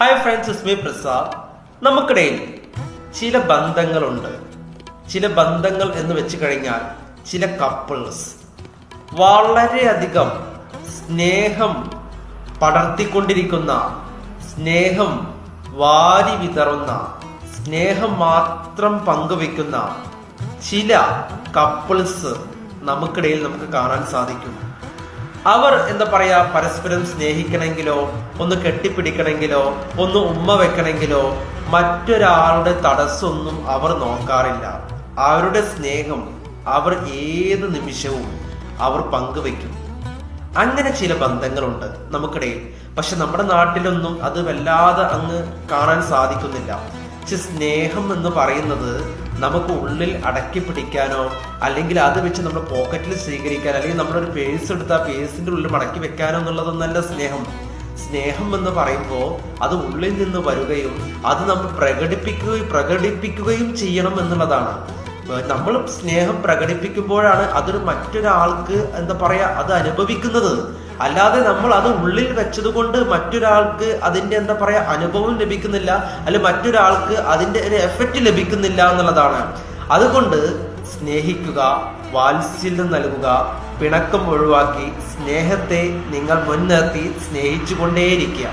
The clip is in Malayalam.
ഹായ് ഫ്രണ്ട്സ് ഇസ്മി പ്രസാദ് നമുക്കിടയിൽ ചില ബന്ധങ്ങളുണ്ട്. ചില ബന്ധങ്ങൾ എന്ന് വെച്ച് കഴിഞ്ഞാൽ ചില കപ്പിൾസ് വളരെയധികം സ്നേഹം പടർത്തിക്കൊണ്ടിരിക്കുന്ന സ്നേഹം വാരി വിതറുന്ന സ്നേഹം മാത്രം പങ്കുവെക്കുന്ന ചില കപ്പിൾസ് നമുക്കിടയിൽ നമുക്ക് കാണാൻ സാധിക്കും. അവർ എന്താ പറയാ പരസ്പരം സ്നേഹിക്കണമെങ്കിലോ ഒന്ന് കെട്ടിപ്പിടിക്കണമെങ്കിലോ ഒന്ന് ഉമ്മ വെക്കണമെങ്കിലോ മറ്റൊരാളുടെ തടസ്സമൊന്നും അവർ നോക്കാറില്ല. അവരുടെ സ്നേഹം അവർ ഏത് നിമിഷവും അവർ പങ്കുവെക്കും. അങ്ങനെ ചില ബന്ധങ്ങളുണ്ട് നമുക്കിടയിൽ. പക്ഷെ നമ്മുടെ നാട്ടിലൊന്നും അത് വല്ലാതെ അങ്ങ് കാണാൻ സാധിക്കുന്നില്ല. പക്ഷെ സ്നേഹം എന്ന് പറയുന്നത് നമുക്ക് ഉള്ളിൽ അടക്കി പിടിക്കാനോ അല്ലെങ്കിൽ അത് വെച്ച് നമ്മുടെ പോക്കറ്റിൽ സ്വീകരിക്കാൻ അല്ലെങ്കിൽ നമ്മളൊരു പേഴ്സ് എടുത്ത് ആ പേഴ്സിന്റെ ഉള്ളിൽ മടക്കി വെക്കാനോ എന്നുള്ളതൊന്നല്ല സ്നേഹം. സ്നേഹം എന്ന് പറയുമ്പോൾ അത് ഉള്ളിൽ നിന്ന് വരികയും അത് നമ്മൾ പ്രകടിപ്പിക്കുകയും പ്രകടിപ്പിക്കുകയും ചെയ്യണം എന്നുള്ളതാണ്. നമ്മൾ സ്നേഹം പ്രകടിപ്പിക്കുമ്പോഴാണ് അതൊരു മറ്റൊരാൾക്ക് എന്താ പറയാ അത് അനുഭവിക്കുന്നത്. അല്ലാതെ നമ്മൾ അത് ഉള്ളിൽ വെച്ചത് കൊണ്ട് മറ്റൊരാൾക്ക് അതിന്റെ എന്താ പറയാ അനുഭവം ലഭിക്കുന്നില്ല അല്ലെ മറ്റൊരാൾക്ക് അതിന്റെ ഒരു എഫക്റ്റ് ലഭിക്കുന്നില്ല എന്നുള്ളതാണ്. അതുകൊണ്ട് സ്നേഹിക്കുക വാത്സല്യം നൽകുക പിണക്കം ഒഴിവാക്കി സ്നേഹത്തെ നിങ്ങൾ മുൻനിർത്തി സ്നേഹിച്ചുകൊണ്ടേയിരിക്കുക.